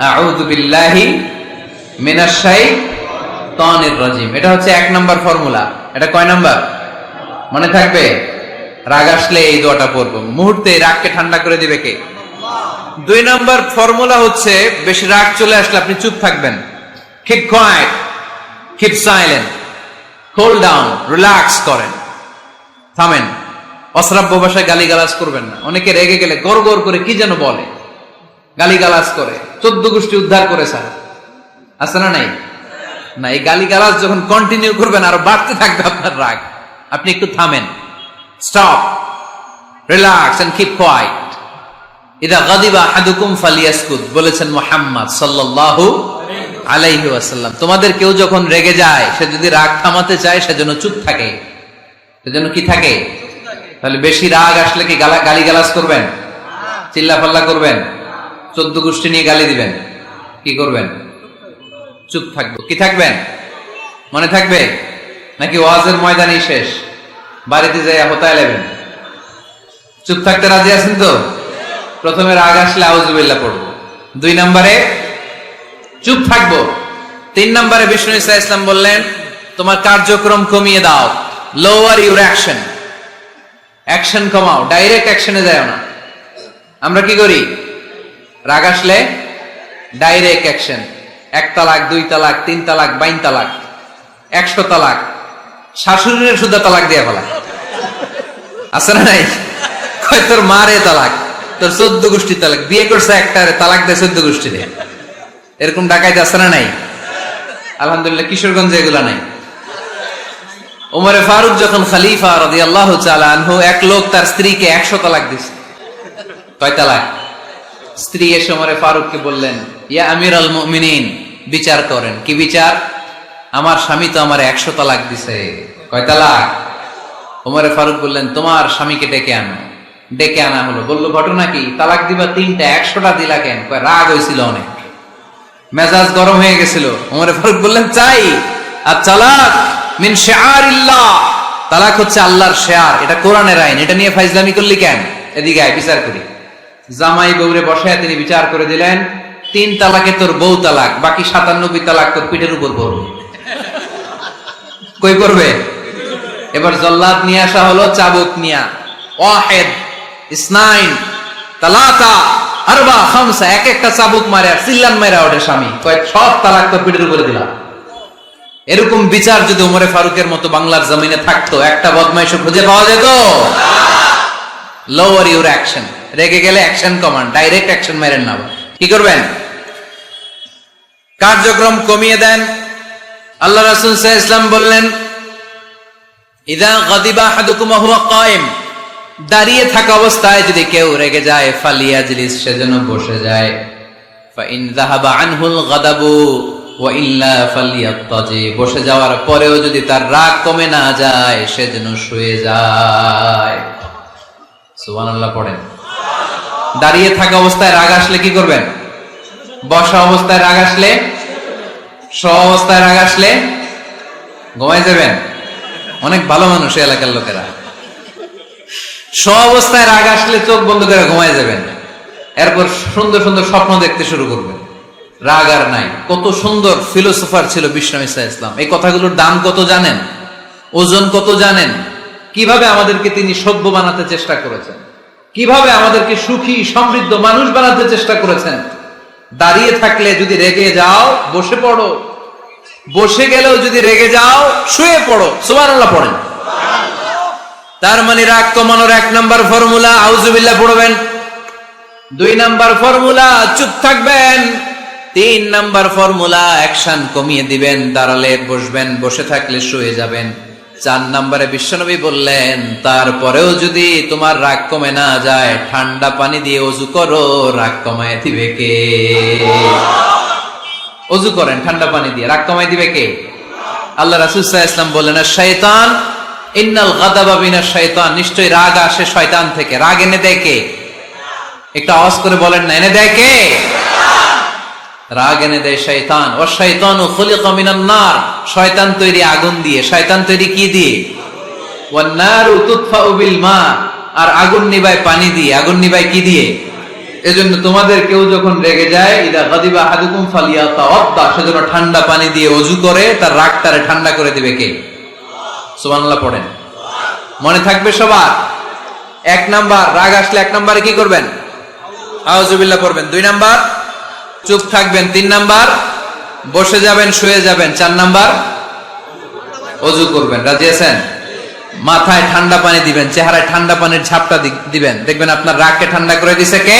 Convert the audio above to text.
আউযু বিল্লাহি মিনাশ শাইতানির রাজিম। এটা হচ্ছে এক নাম্বার ফর্মুলা। এটা কয় নাম্বার? মনে থাকবে? রাগ আসলে এই দোয়াটা পড়ব। মুহূর্তে রাগকে ঠান্ডা করে দিবে কে? দুই নাম্বার ফর্মুলা হচ্ছে, বেশি রাগ চলে আসলে আপনি চুপ থাকবেন। Keep quiet keep silent hold down relax করেন। থামেন। অশ্রাব্য ভাষায় গালিগালাজ করবেন না। অনেকে রেগে গেলে গড় গড় করে কি যেন বলে। গালিগালাজ করে। চোদ্দ গোষ্ঠী উদ্ধার করে স্যার আছে না নাই? না, এই গালিগালাজ যখন কন্টিনিউ করবেন, আরও বাড়তে থাকবে আপনার রাগ। আপনি একটু থামেন। Stop relax and keep quiet ইদা গাদিবা আহাদুকুম ফালিয়াসকুত বলেছেন মুহাম্মদ সাল্লাল্লাহু আলাইহি ওয়াসাল্লাম। তোমাদের কেউ যখন রেগে যায়, সে যদি রাগ থামাতে চায় সেজন্য চুপ থাকে। সেজন্য কি থাকে? তাহলে বেশি রাগ আসলে কি গালা গালি গালাজ করবেন? চিল্লা পাল্লা করবেন? চোদ্দ গোষ্ঠী নিয়ে গালি দিবেন। কি করবেন? চুপ থাকব। কি থাকবেন? মনে থাকবে? নাকি ওয়াজের ময়দানই শেষ? বাড়িতে যাই হতায় নেবেন চুপ থাকতে রাজি আছেন তো? প্রথমে রাগ আসলে আউজুবিল্লাহ পড়ব। দুই নম্বরে, চুপ থাকব। তিন নম্বরে বিষ্ণু ইসা ইসলাম বললেন, তোমার কার্যক্রম কমিয়ে দাও। লোয়ার ইউর অ্যাকশন অ্যাকশন কমাও। ডাইরেক্ট অ্যাকশনে যায় না। আমরা কি করি? রাগ আসলে ডাইরেক্ট অ্যাকশন এক তালাক, দুই তালাক, তিন তালাক, বাইন তালাক, একশো তালাক, শাশুড়ির শুদ্ধ তালাক দিয়ে ফেলা। আছে না নাই? কয়, তোর মারে তালাক, তোর চোদ্দ গোষ্ঠী তালাক, বিয়ে করছে একটা তালাক দেয় চোদ্দ গোষ্ঠী দিয়ে এরকম ডাকাইতে আছে না নাই? আলহামদুলিল্লাহ, কিশোরগঞ্জে এগুলা নাই। ওমরে ফারুক যখন খালিফা রাদি আল্লাহ আনহু, এক লোক তার স্ত্রীকে একশো তালাক দিছে। কয় তালাক? স্ত্রী এসে ওমরে ফারুককে বললেন, ইয়া আমির আল মুমিনিন, বিচার করেন। কি বিচার? আমার স্বামী তো আমার একশো তালাক দিছে। কয় তালাক? ওমরে ফারুক বললেন, তোমার স্বামীকে ডেকে আনো। ডেকে আনা হলো। বলল, ঘটনা কি? তালাক দিবা তিনটা, একশোটা দিলা কেন? রাগ হয়েছিল অনেক। মেজাজ গরম হয়ে গেছিল। ওমরে ফারুক বললেন, চাই। আর তালাক? মিন শেয়ারিল্লাহ তালাক হচ্ছে আল্লাহর শেয়ার। এটা কোরআনের আইন। এটা নিয়ে ফাইজলামি করলি কেন? এদিকে আয়, বিচার করি। জামাই বউরে বসায় তিনি বিচার করে দিলেন, তিন তালাকে তোর বউ তালাক, বাকি সাতানব্বই তালাক তোর পিঠের উপর পড়বে। কই করবে এবার জল্লাদ নিয়ে আসা হলো চাবুক নিয়া। ওয়াহেদ, ইসনাইন, তালাতা, আরবা, খামসা, এক একটা চাবুক মারে আর চিল্লান মেরা ওঠে স্বামী। কয়েক সব তালাক তোর পিঠের উপরে দিলাম। এরকম বিচার যদি উমরে ফারুকের মতো বাংলার জমিনে থাকতো, একটা বদমাইশ খুঁজে পাওয়া যেত? লোয়ার ইউর অ্যাকশন রেগে গেলে অ্যাকশন কমান্ড ডাইরেক্ট অ্যাকশন মেরেন না কি করবেন? কার্যক্রম কমিয়ে দেন। আল্লাহ রাসুল সাল্লাল্লাহু ইসলাম বললেন, ইদা গাদিবা আহাদুকুম হুয়া কায়েম। দাঁড়িয়ে থাকা অবস্থায় যদি কেউ রেগে যায়, ফালিয়াজলিস সেজন্য বসে যায়। ফাইন যাহাবা আনহুল গাদাবু ওয়া বসে যাওয়ার পরেও যদি তার রাগ কমে না যায় সেজন্য শুয়ে যায়। দাঁড়িয়ে থাকা অবস্থায় রাগ আসলে কি করবেন? বসা অবস্থায় রাগ আসলে স অবস্থায় রাগ আসলে ঘুমাই যাবেন। অনেক ভালো মানুষ এলাকার লোকেরা। স অবস্থায় রাগ আসলে চোখ বন্ধ করে ঘুমায় যাবেন। এরপর সুন্দর সুন্দর স্বপ্ন দেখতে শুরু করবেন। রাগ আর নাই। কত সুন্দর ফিলোসোফার ছিল বিষ্ণু ইসলাম। এই কথাগুলোর দাম কত জানেন? ওজন কত জানেন? কীভাবে আমাদেরকে তিনি সভ্য বানাতে চেষ্টা করেছেন? কীভাবে আমাদেরকে সুখী, সমৃদ্ধ মানুষ বানাতে চেষ্টা করেছেন? দাঁড়িয়ে থাকলে যদি রেগে যাও, বসে পড়ো। বসে গেলেও যদি রেগে যাও, শুয়ে পড়ো। সুবহানাল্লাহ পড়েন। তার মানে রাগ কমানোর এক নাম্বার ফর্মুলা আউজুবিল্লা পড়বেন। দুই নাম্বার ফর্মুলা, চুপ থাকবেন। তিন নাম্বার ফর্মুলা, অ্যাকশন কমিয়ে দিবেন, দাঁড়ালে বসবেন, বসে থাকলে শুয়ে যাবেন। চার নাম্বারে বিশ্বনবী বললেন, তারপরেও যদি তোমার রাগ কমে না যায়, ঠান্ডা পানি দিয়ে অজু করো, রাগ কমায় দিবে কে? অজু করেন, ঠান্ডা পানি দিয়ে, রাগ কমায় দিবে কে? আল্লাহ রাসুল ইসলাম বললেন শয়তান ইন্নাল গাদাবা বিনা শয়তান নিশ্চয়ই রাগ আসে শয়তান থেকে। রাগ এনে দেয় কে? একটু আওয়াজ করে বলেন না, এনে দেয় কে? রাগ এনে দেয় শয়তান। ও শয়তান ও মিনান নার। শয়তান তৈরি আগুন দিয়ে। শয়তান তৈরি কি দিয়ে? ওয়ান নারু তুতফাউ বিল মা। আর আগুন নিবায় পানি দিয়ে। আগুন নিবায় কি দিয়ে? এজন্য তোমাদের কেউ যখন রেগে যায়, ইদা গাদিবা হাদুকুম ফালিয়া সেজন্য ঠান্ডা পানি দিয়ে অজু করে, তার রাগ তারে ঠান্ডা করে দিবে কে? সুবহানাল্লাহ পড়েন। মনে থাকবে সবার? এক নাম্বার, রাগ আসলে এক নাম্বারে কি করবেন? আউজুবিল্লাহ পড়বেন। দুই নাম্বার চুপ থাকবেন। তিন নাম্বার, বসে যাবেন, শুয়ে যাবেন। চার নাম্বার, অজু করবেন। রাজি আছেন? মাথায় ঠান্ডা পানি দিবেন, চেহারায় ঠান্ডা পানির ঝাপটা দিবেন। দেখবেন আপনার রাগকে ঠান্ডা করে দিছে কে?